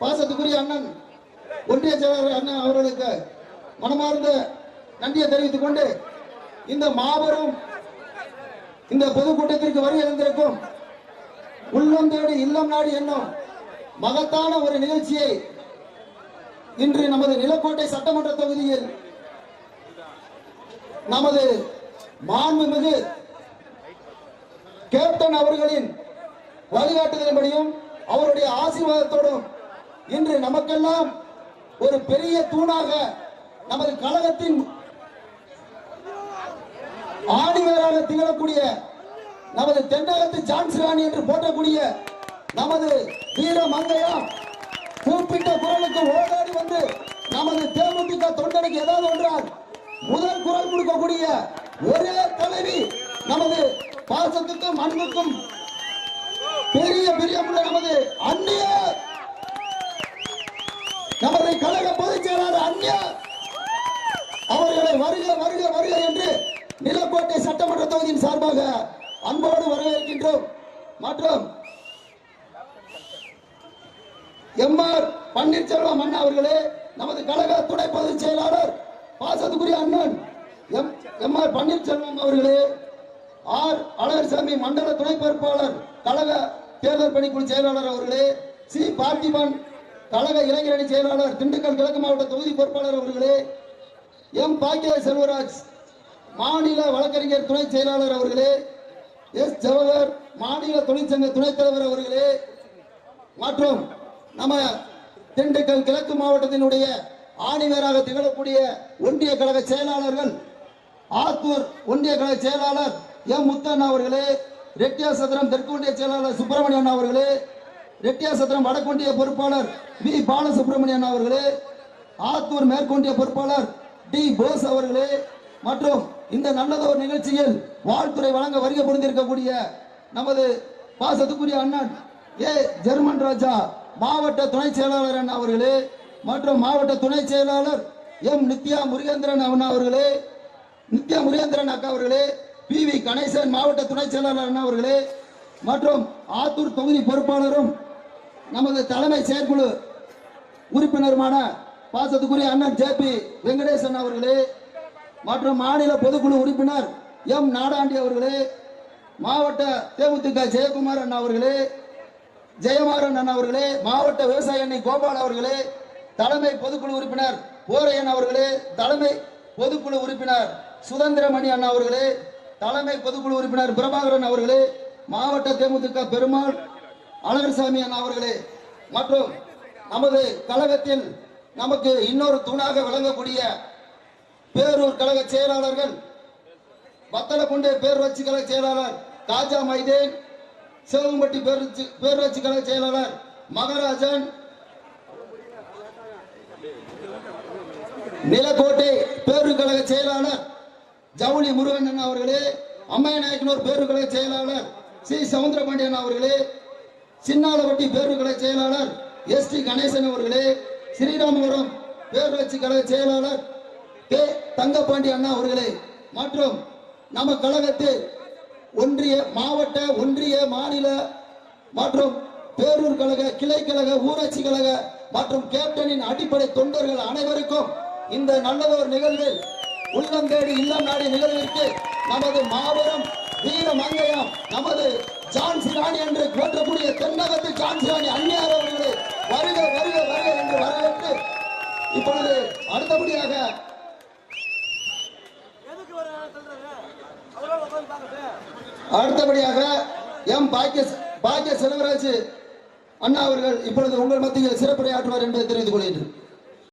பாசத்துக்குரிய அண்ணன் ஒன்றிய செயலாளர் அண்ணன் அவர்களுக்கு மனமார்ந்த நன்றியை தெரிவித்துக் கொண்டு இந்த மாபெரும் இந்த பொதுக்கூட்டத்திற்கு வருகை இருந்திருக்கும் உள்ளம் தேடி இல்லம் நாடி என்னும் மகத்தான ஒரு நிகழ்ச்சியை இன்று நமது நிலக்கோட்டை சட்டமன்ற தொகுதியில் நமது மாண்புமிகு கேப்டன் அவர்களின் வழிகாட்டுதலின்படியும் அவருடைய ஆசீர்வாதத்தோடும் இன்று நமக்கெல்லாம் ஒரு பெரிய தூணாக நமது கழகத்தின் ஆணிவராக திகழக்கூடிய நமது தென்னகத்து ஜான்சி ராணி என்று போற்றக்கூடிய நமது வீர மங்கையா கூப்பிட்ட குரலுக்கு ஓடாடி வந்து நமது தேமுதிக தொண்டனுக்கு ஏதாவது ஒன்றால் முதல் குரல் கொடுக்கக்கூடிய ஒரே தலைவி நமது பாசத்துக்கும் அன்புக்கும் பெரிய பெரிய நமது அந்நிய நமது கழக பொதுச் செயலாளர் அந்நிய அவர்களை வருக வருக வருக என்று நிலக்கோட்டை சட்டமன்ற தொகுதியின் சார்பாக அன்போடு வரவேற்கின்றோம். மற்றும் எம்ஆர் பன்னீர்செல்வம் அண்ணா அவர்களே நமது கழக துணை பொதுச் செயலாளர் பாசத்துக்குரிய அண்ணன் எம் ஆர் பன்னீர்செல்வம் அவர்களே ஆர் அழகர்சாமி மண்டல துணை பொறுப்பாளர் கழக தேர்தல் பணிக்குழு செயலாளர் அவர்களே சி பார்த்திபன் கழக இளைஞரணி செயலாளர் திண்டுக்கல் கிழக்கு மாவட்ட தொகுதி பொறுப்பாளர் அவர்களே எம். பாக்கிய செல்வராஜ் மாநில வழக்கறிஞர் துணை செயலாளர் அவர்களே எஸ். ஜவஹர் மாநில தொழிற்சங்க துணைத் தலைவர் அவர்களே மற்றும் நம்ம திண்டுக்கல் கிழக்கு மாவட்டத்தினுடைய ஆணிவராக திகழக்கூடிய ஒன்றிய கழக செயலாளர்கள் ஆத்தூர் ஒன்றிய கழக செயலாளர் எம். முத்தன் அவர்களே ரெட்டியாசத்திரம் தெற்கு ஒன்றிய செயலாளர் சுப்பிரமணியன் அவர்களே ரெட்டியாசத்திரம் வடக்கொண்டிய பொறுப்பாளர் வி. பாலசுப்ரமணியன் அவர்களே ஆத்தூர் மேற்கொண்டிய பொறுப்பாளர் டி. போஸ் அவர்களே மற்றும் இந்த நல்லதோர் நிகழ்ச்சியில் வாழ்த்துறை வழங்க வருகை புரிந்திருக்கக்கூடிய நமது பாசத்துக்குரிய அண்ணன் ஏ. ஜெர்மன் ராஜா மாவட்ட துணை செயலாளர் அவர்களே மற்றும் மாவட்ட துணை செயலாளர் எம். நித்யா முருகேந்திரன் அண்ணா அவர்களே நித்யா முருகேந்திரன் அக்கா அவர்களே பி. வி. கணேசன் மாவட்ட துணை செயலாளர் அண்ணா அவர்களே மற்றும் ஆத்தூர் தொகுதி பொறுப்பாளரும் நமது தலைமை செயற்குழு உறுப்பினருமான பாசத்துக்குரிய அண்ணன் ஜே பி வெங்கடேசன் அவர்களே மற்றும் மாநில பொதுக்குழு உறுப்பினர் எம் நாடாண்டி அவர்களே மாவட்ட தேமுதிக ஜெயக்குமார் அண்ணா அவர்களே ஜெயமாறன் அண்ணா அவர்களே மாவட்ட விவசாய அண்ணை கோபால் அவர்களே தலைமை பொதுக்குழு உறுப்பினர் போரையன் அவர்களே தலைமை பொதுக்குழு உறுப்பினர் சுதந்திரமணி அண்ணா அவர்களே தலைமை பொதுக்குழு உறுப்பினர் பிரபாகரன் அவர்களே மாவட்ட தேமுதிக பெருமாள் அழகர்சாமி அண்ணா அவர்களே மற்றும் நமது கழகத்தில் நமக்கு இன்னொரு தூணாக விளங்கக்கூடிய பேரூர் கழக செயலாளர்கள் வத்தலக்குண்டு பேரூராட்சி கழக செயலாளர் காஜா மைதேன் சிவகம்பட்டி பேரூராட்சி பேரூராட்சி கழக செயலாளர் மகராஜன் நிலக்கோட்டை பேரூர் கழக செயலாளர் ஜவுளி முருகன் அவர்களே அம்மையநாயக்கனூர் பேரூர் கழக செயலாளர் சி சவுந்தரபாண்டியன் அவர்களே சின்னாலவட்டி பேரூர் செயலாளர் எஸ் டி கணேசன் அவர்களே ஸ்ரீராமபுரம் பேரூராட்சி கழக செயலாளர் கே. தங்கப்பாண்டி அண்ணா அவர்களே மற்றும் நம்ம கழகத்தில் ஒன்றிய மாவட்ட ஒன்றிய மாநில மற்றும் பேரூர் கழக கிளை கழக ஊராட்சி கழக மற்றும் கேப்டனின் அடிப்படை தொண்டர்கள் அனைவருக்கும் இந்த நல்லதொரு நிகழ்வில் உள்ளம் தேடி இல்லம் நாடி நிகழ்விற்கு நமது மாபெரும் வீர மங்கையம் நமது ஜான்சி ராணி என்று போற்றக்கூடிய தென்னகத்து ஜான்சி ராணி அந்நியார் அவர்களே வருக வருக வருக என்று வரவேற்று இப்பொழுது அடுத்தபடியாக அடுத்தபடியாக எம் பாக்கிய பாக்கிய செல்வராஜ் அண்ணா அவர்கள் இப்பொழுது உங்கள் மத்தியில் சிறப்புரையாற்றுவார் என்பதை தெரிவித்துக் கொள்கின்றேன்